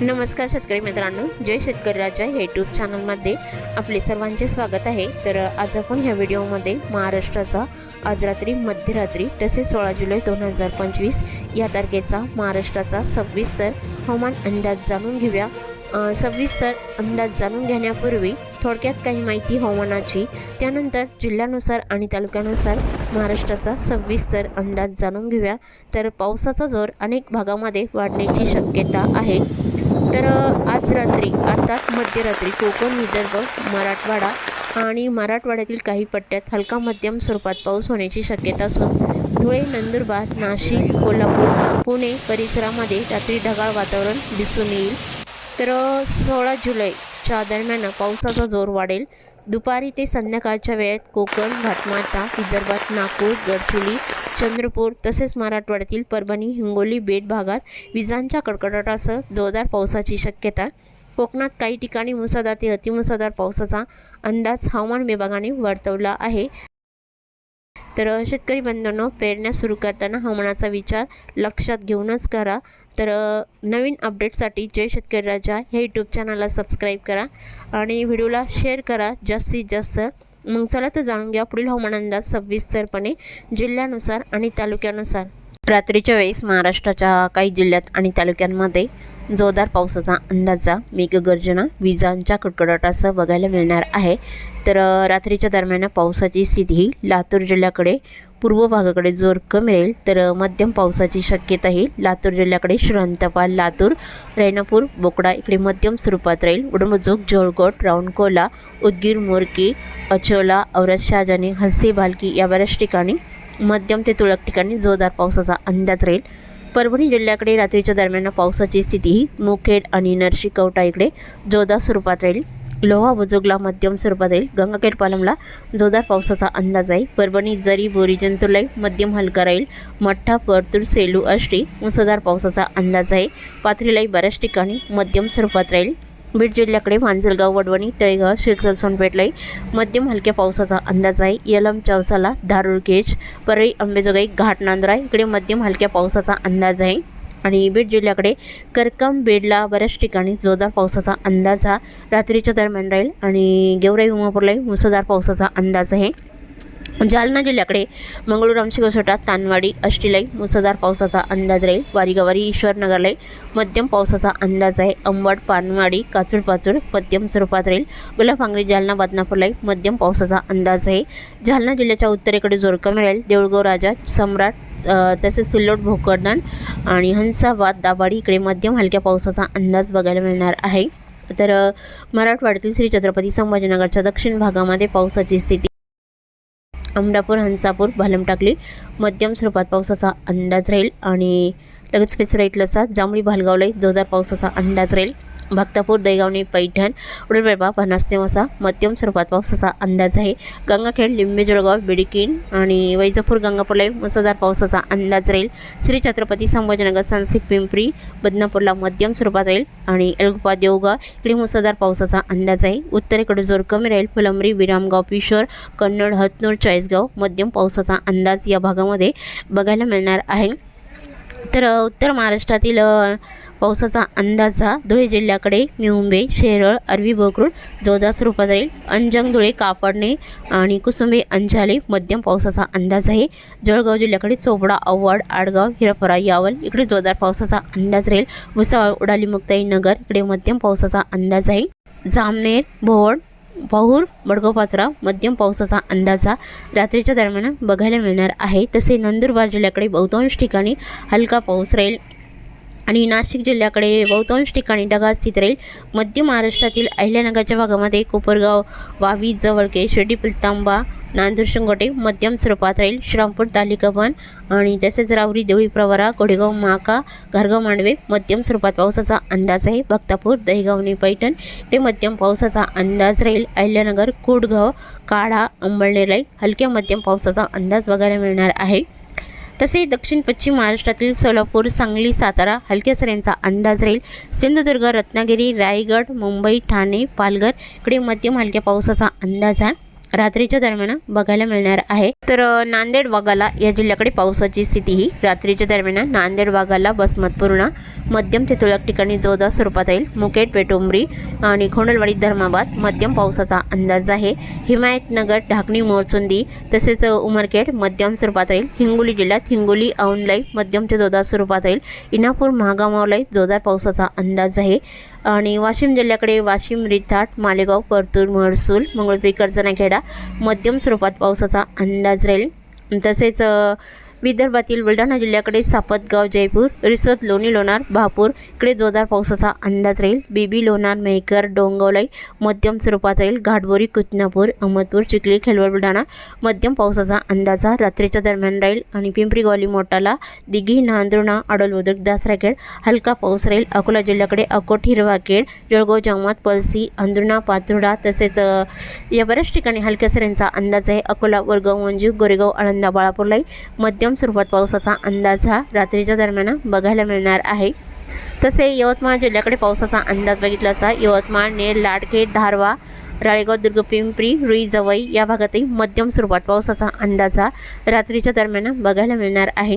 नमस्कार शेतकरी मित्रांनो जय शेतकरी राजा या यूट्यूब चॅनलमध्ये आपले सर्वांचे स्वागत आहे. तर आज आपण ह्या व्हिडिओमध्ये महाराष्ट्राचा आज रात्री मध्यरात्री तसेच सोळा जुलै दोन हजार पंचवीस या तारखेचा महाराष्ट्राचा सविस्तर हवामान अंदाज जाणून घेऊया. अ, सविस्तर अंदाज जाणून घेण्यापूर्वी थोडक्यात काही माहिती हवामानाची त्यानंतर जिल्ह्यानुसार आणि तालुक्यानुसार महाराष्ट्राचा सविस्तर अंदाज जाणून घेऊया. तर पावसाचा जोर अनेक भागामध्ये वाढण्याची शक्यता आहे. तर आज रात्री अर्थात मध्यरात्री कोकण विदर्भ मराठवाडा आणि मराठवाड्यातील काही पट्ट्यात हलका मध्यम स्वरूपात पाऊस होण्याची शक्यता असून धुळे नंदुरबार नाशिक कोल्हापूर पुणे परिसरामध्ये रात्री ढगाळ वातावरण दिसून येईल. तर सोळा जुलैच्या दरम्यान पावसाचा जोर वाढेल. दुपारी ते संध्याकाळच्या वेळेत कोकण घाटमाता विदर्भात नागपूर गडचिरोली चंद्रपूर तसेच मराठवाड्यातील परभणी हिंगोली बेट भागात विजांच्या कडकडाटासह जोरदार पावसाची शक्यता. कोकणात काही ठिकाणी मुसळधार ते अतिमुसळधार पावसाचा अंदाज हवामान विभागाने वर्तवला आहे. तर शेतकरी बंधूंनो पेरण्या सुरू करताना हवामानाचा विचार लक्षात घेऊनच करा. तर नवीन अपडेटसाठी जय शेतकरी राजा हे यूट्यूब चॅनलला सबस्क्राईब करा आणि व्हिडिओला शेअर करा जास्तीत जास्त. मग चला तर जाणून घ्या पुढील हवामान अंदाज सविस्तरपणे जिल्ह्यानुसार आणि तालुक्यानुसार. रात्रीच्या वेळेस महाराष्ट्राच्या काही जिल्ह्यात आणि तालुक्यांमध्ये जोरदार पावसाचा अंदाजा मेघगर्जना विजांच्या कडकडाटासह बघायला मिळणार आहे. तर रात्रीच्या दरम्यान पावसाची स्थिती ही लातूर जिल्ह्याकडे पूर्व भागाकडे जोर कमी राहील तर मध्यम पावसाची शक्यताही लातूर जिल्ह्याकडे श्रीरंतपाल लातूर रेणापूर बोकडा इकडे मध्यम स्वरूपात राहील. उडमजुक जोळगोट राऊंडकोला उदगीर मोरकी अचोला औरत शाहजानी हस्सी भालकी या बऱ्याच ठिकाणी मध्यम ते तुरळक ठिकाणी जोरदार पावसाचा अंदाज राहील. परभणी जिल्ह्याकडे रात्रीच्या दरम्यान पावसाची स्थिती ही मुखेड आणि नरशी कवटा इकडे जोरदार स्वरूपात राहील. लोहा बुजुगला मध्यम स्वरूपात राहील गंगाखेड पालमला जोरदार पावसाचा अंदाज आहे. परभणी जरी बोरी जंतुलाई मध्यम हलका राहील. मठ्ठा परतूर सेलू आष्टी मुसळधार पावसाचा अंदाज आहे. पाथरीलाही बऱ्याच ठिकाणी मध्यम स्वरूपात राहील. बीड जिल्ह्याकडे मांजलगाव वडवणी तळेगाव शिरसर सोनपेठलाई मध्यम हलक्या पावसाचा अंदाज आहे. यलम चौसाला धारूर केज परळी अंबेजोगाई घाट नांदुरा इकडे मध्यम हलक्या पावसाचा अंदाज आहे. आणि बीड जिल्ह्याकडे करकम बीडला बऱ्याच ठिकाणी जोरदार पावसाचा अंदाज हा रात्रीच्या दरम्यान राहील. आणि गेवराई उमापूरलाही मुसळधार पावसाचा अंदाज आहे. जालना जिल्ह्याकडे मंगळूर रामशी कसोटा तानवाडी अष्टीलाई मुसळधार पावसाचा अंदाज राहील. वारीगावारी ईश्वरनगरलाई मध्यम पावसाचा अंदाज आहे. अंबड पानवाडी काचूड पाचूड मध्यम स्वरूपात राहील. गुलाबफांगरी जालना बदनापूरलाई मध्यम पावसाचा अंदाज आहे. जालना जिल्ह्याच्या उत्तरेकडे जोर कमी राहील देऊळगाव राजा सम्राट तसेच सिल्लोड भोकरदन आणि हंसाबाद दाभाडी इकडे मध्यम हलक्या पावसाचा अंदाज बघायला मिळणार आहे. तर मराठवाड्यातील श्री छत्रपती संभाजीनगरच्या दक्षिण भागामध्ये पावसाची स्थिती अमरापूर हंसापूर भालम टाकली मध्यम स्वरूपात पावसाचा अंदाज राहील आणि लगेच पेसरा असा जांभळी भालगावलाही जोरदार पावसाचा अंदाज राहील. भक्तापूर दैगावणी पैठण उडलबेळबा पन्नासनेवासा मध्यम स्वरूपात पावसाचा अंदाज आहे. गंगाखेड लिंबे जळगाव बिडकीन आणि वैजापूर गंगापूरलाही मुसळधार पावसाचा अंदाज राहील. श्री छत्रपती संभाजीनगर सांसी पिंपरी बदनापूरला मध्यम स्वरूपात राहील आणि एलगुपा देवगाव इकडे मुसळधार पावसाचा अंदाज आहे. उत्तरेकडे जोर कमी राहील. फुलंबरी विरामगाव पिशोर कन्नड हतनूर चाळीसगाव मध्यम पावसाचा अंदाज या भागामध्ये बघायला मिळणार आहे. तर उत्तर महाराष्ट्रातील पावसाचा अंदाज हा धुळे जिल्ह्याकडे मुंबई शेरळ अरबी बोकरूड जोरदार स्वरूपात राहील अंजंग धुळे कापडणे आणि कुसुंबे अंजाले मध्यम पावसाचा अंदाज आहे. जळगाव जिल्ह्याकडे चोपडा अव्वाड आडगाव हिरपरा यावल इकडे जोरदार पावसाचा अंदाज राहील. भुसावळ उडाली मुक्ताई नगर इकडे मध्यम पावसाचा अंदाज आहे. जामनेर भोवड पाहूर बडगोपाचरा मध्यम पावसाचा अंदाज हा रात्रीच्या दरम्यान बघायला मिळणार आहे. तसे नंदुरबार जिल्ह्याकडे बहुतांश ठिकाणी हलका पाऊस राहील. आणि नाशिक जिल्ह्याकडे बहुतांश ठिकाणी ढगाळ स्थित राहील. मध्य महाराष्ट्रातील अहिल्यानगरच्या भागामध्ये कोपरगाव वावी जवळके शिर्डी पुलतांबा नांदूर शिंगोटे मध्यम स्वरूपात राहील. श्रामपूर तालिका आणि तसेच रावरी देवळी प्रवरा कोडेगाव माका घरगाव मांडवे मध्यम स्वरूपात पावसाचा अंदाज आहे. भक्तापूर दहीगावणे पैठण ते मध्यम पावसाचा अंदाज राहील. अहिल्यानगर कुडगाव काढा अंबळनेरलाई हलक्या मध्यम पावसाचा अंदाज बघायला मिळणार आहे. तसे दक्षिण पश्चिम महाराष्ट्रातील सोलापूर सांगली सातारा हलक्या सऱ्यांचा अंदाज राहील. सिंधुदुर्ग रत्नागिरी रायगड मुंबई ठाणे पालघर इकडे मध्यम हलक्या पावसाचा अंदाज आहे. रात्रीच्या दरम्यान बघायला मिळणार आहे. तर नांदेड वाघाला या जिल्ह्याकडे पावसाची स्थिती ही. रात्रीच्या दरम्यान नांदेड वाघाला बसमतपूर्णा मध्यम ते तुरळक ठिकाणी जोरदार स्वरूपात राहील मुकेट पेटुंबरी आणि खोंडलवाडी धर्माबाद मध्यम पावसाचा अंदाज आहे. हिमायतनगर ढाकणी मोरचुंदी तसेच उमरखेड मध्यम स्वरूपात राहील. हिंगोली जिल्ह्यात हिंगोली औंधलाई मध्यम ते जोरदार स्वरूपात राहील. इनापूर महागामावलाई जोरदार पावसाचा अंदाज आहे. आणि वाशिम जिल्ह्याकडे वाशिम रिथाट मालेगाव परतूर महसूल मंगळपी करजणाखेडा मध्यम स्वरूपात पावसाचा अंदाज राहील. तसेच विदर्भातील बुलढाणा जिल्ह्याकडे सापतगाव जयपूर रिसोद लोणी लोणार भापूर इकडे जोरदार पावसाचा अंदाज राहील. बीबी लोणार मेहकर डोंगवलाई मध्यम स्वरूपात राहील. घाटबोरी कुतनापूर अहमदपूर चिखली खेलवड बुलढाणा मध्यम पावसाचा अंदाज हा रात्रीच्या दरम्यान राहील. आणि पिंपरी गौली मोटाला दिघी नांदुर्णा अडल बुद्रुक दासराखेड हलका पाऊस राहील. अकोला जिल्ह्याकडे अकोट हिरवाखेड जळगाव जामत पळसी अंदुर्णा पातुर्डा तसेच या बऱ्याच ठिकाणी हलक्या सरींचा अंदाज आहे. अकोला वरगाव मंजू गोरेगाव आळंदा बाळापूरलाई मध्यम मध्यम स्वरूपात पावसाचा अंदाज हा रात्रीच्या दरम्यान बघायला मिळणार आहे. तसे यवतमाळ जिल्ह्याकडे पावसाचा अंदाज बघितला असता यवतमाळ नेर लाडखेड धारवा राळेगाव दुर्ग पिंपरी रुई जवई या भागातही मध्यम स्वरूपात पावसाचा अंदाज हा रात्रीच्या दरम्यान बघायला मिळणार आहे.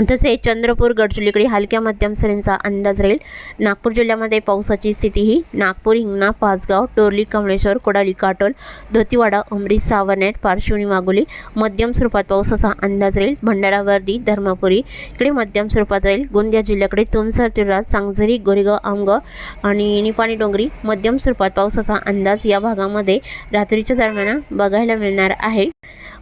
तसे चंद्रपूर गडचिरोलीकडे हलक्या मध्यम सरींचा अंदाज राहील. नागपूर जिल्ह्यामध्ये पावसाची स्थिती ही नागपूर हिंगणा पाचगाव टोरली कमळेश्वर कोडाली काटोल धोतीवाडा उमरी सावरनेट पारशिवनी मागोली मध्यम स्वरूपात पावसाचा अंदाज राहील. भंडारा वर्दी धर्मापुरी इकडे मध्यम स्वरूपात राहील. गोंदिया जिल्ह्याकडे तुमसर तिरुळा सांगझरी गोरेगाव आमगाव आणि निपाणी डोंगरी मध्यम स्वरूपात पावसाचा अंदाज या भागामध्ये रात्रीच्या दरम्यान बघायला मिळणार आहे.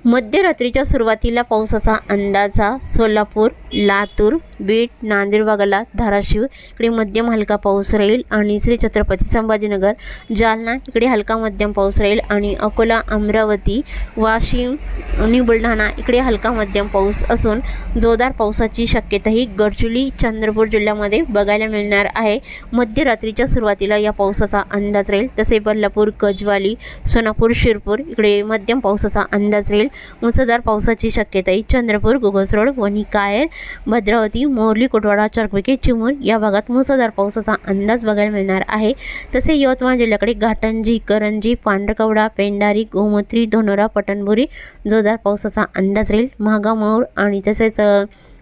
मध्यरात्रीच्या सुरुवातीला पावसाचा अंदाज सोलापूर लातूर बीड नांदेड वाघाला धाराशिव इकडे मध्यम हलका पाऊस राहील आणि श्री छत्रपती संभाजीनगर जालना इकडे हलका मध्यम पाऊस राहील आणि अकोला अमरावती वाशिम आणि बुलढाणा इकडे हलका मध्यम पाऊस असून जोरदार पावसाची शक्यताही गडचिरोली चंद्रपूर जिल्ह्यामध्ये बघायला मिळणार आहे. मध्यरात्रीच्या सुरुवातीला या पावसाचा अंदाज राहील. तसे बल्लापूर गजवाली सोनापूर शिरपूर इकडे मध्यम पावसाचा अंदाज राहील. मुसळधार पावसाची शक्यताही चंद्रपूर गोगसरोड वणी कायर भद्रावती मोरली कुटवाडा चरकविके चिमूर या भागात मुसळधार पावसाचा अंदाज बघायला मिळणार आहे. तसे यवतमाळ जिल्ह्याकडे घाटंजी करंजी पांढरकवडा पेंडारी गोमत्री धोनोरा पटणबुरी जोरदार पावसाचा अंदाज राहील. महागामौर आणि तसेच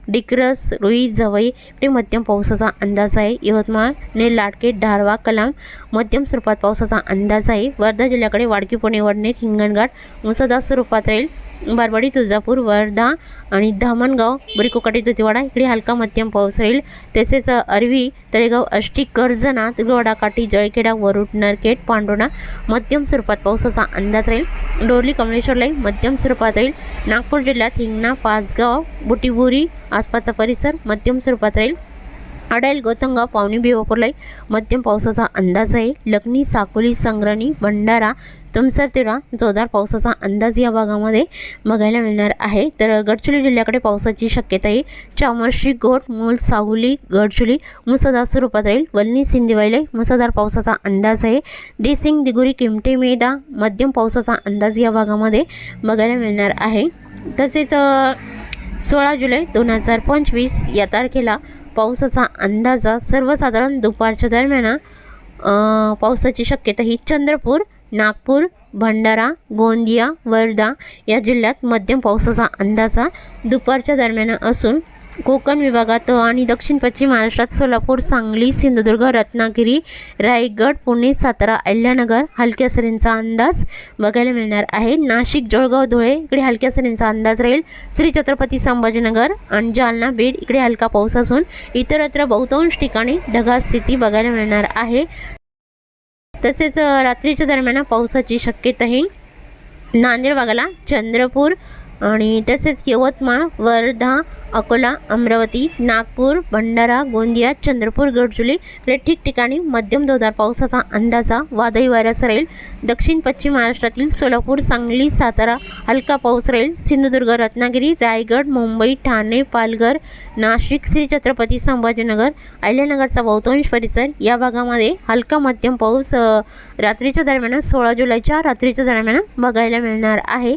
डिक्रस रुई जवई इकडे मध्यम पावसाचा अंदाज आहे. यवतमाळ ने लाडके धारवा कलाम मध्यम स्वरूपात पावसाचा अंदाज आहे. वर्धा जिल्ह्याकडे वाडकी पुणे वडनेर हिंगणघाट मुसळधार स्वरूपात राहील. बारवाडी तुळजापूर वर्धा आणि धामणगाव बरीकोकाटी दुतिवाडा इकडे हलका मध्यम पाऊस राहील. तसेच अरवी तळेगाव अष्टी कर्जना तुगडवाडा काठी जळखेडा वरुड नरखेड पांडोणा मध्यम स्वरूपात पावसाचा अंदाज राहील. डोरली कमलेश्वरलाही मध्यम स्वरूपात राहील. नागपूर जिल्ह्यात हिंगणा पाचगाव बुटीबुरी आसपासचा परिसर मध्यम स्वरूपात राहील. अडाईल गोतंगा पावणी भिवापूरलाई मध्यम पावसाचा अंदाज आहे. लग्नी साकोली संग्रणी भंडारा तुमसर तिरा जोरदार पावसाचा अंदाज या भागामध्ये बघायला मिळणार आहे. तर गडचिरोली जिल्ह्याकडे पावसाची शक्यता आहे. चामर्शी गोट मूल साहुली गडचिरोली मुसळधार स्वरूपात राहील. वल्ली सिंदेवाईला मुसळधार पावसाचा अंदाज आहे. डेसिंग दिगुरी किमटे मेदा मध्यम पावसाचा अंदाज या भागामध्ये बघायला मिळणार आहे. तसेच सोळा जुलै दोन हजार पंचवीस या तारखेला पावसाचा अंदाजा सर्वसाधारण दुपारच्या दरम्यान पावसाची शक्यता ही चंद्रपूर नागपूर भंडारा गोंदिया वर्धा या जिल्ह्यात मध्यम पावसाचा अंदाजा दुपारच्या दरम्यान असून कोकण विभागात आणि दक्षिण पश्चिम महाराष्ट्रात सोलापूर सांगली सिंधुदुर्ग रत्नागिरी रायगड पुणे सातारा अहिल्यानगर हलक्या सरींचा अंदाज बघायला मिळणार आहे. नाशिक जळगाव धुळे इकडे हलक्या सरींचा अंदाज राहील. श्री छत्रपती संभाजीनगर आणि जालना बीड इकडे हलका पाऊस असून इतरत्र बहुतांश ठिकाणी ढगाळ स्थिती बघायला मिळणार आहे. तसेच रात्रीच्या दरम्यान पावसाची शक्यताही नांदेड भागाला चंद्रपूर आणि तसेच यवतमाळ वर्धा अकोला अमरावती नागपूर भंडारा गोंदिया चंद्रपूर गडचुली इकडे ठिकठिकाणी मध्यम जोरदार पावसाचा अंदाजा वादळी वाऱ्यास राहील. दक्षिण पश्चिम महाराष्ट्रातील सोलापूर सांगली सातारा हलका पाऊस राहील. सिंधुदुर्ग रत्नागिरी रायगड मुंबई ठाणे पालघर नाशिक श्री छत्रपती संभाजीनगर अहिल्यानगरचा बहुतांश परिसर या भागामध्ये हलका मध्यम पाऊस रात्रीच्या दरम्यान सोळा जुलैच्या रात्रीच्या दरम्यान बघायला मिळणार आहे.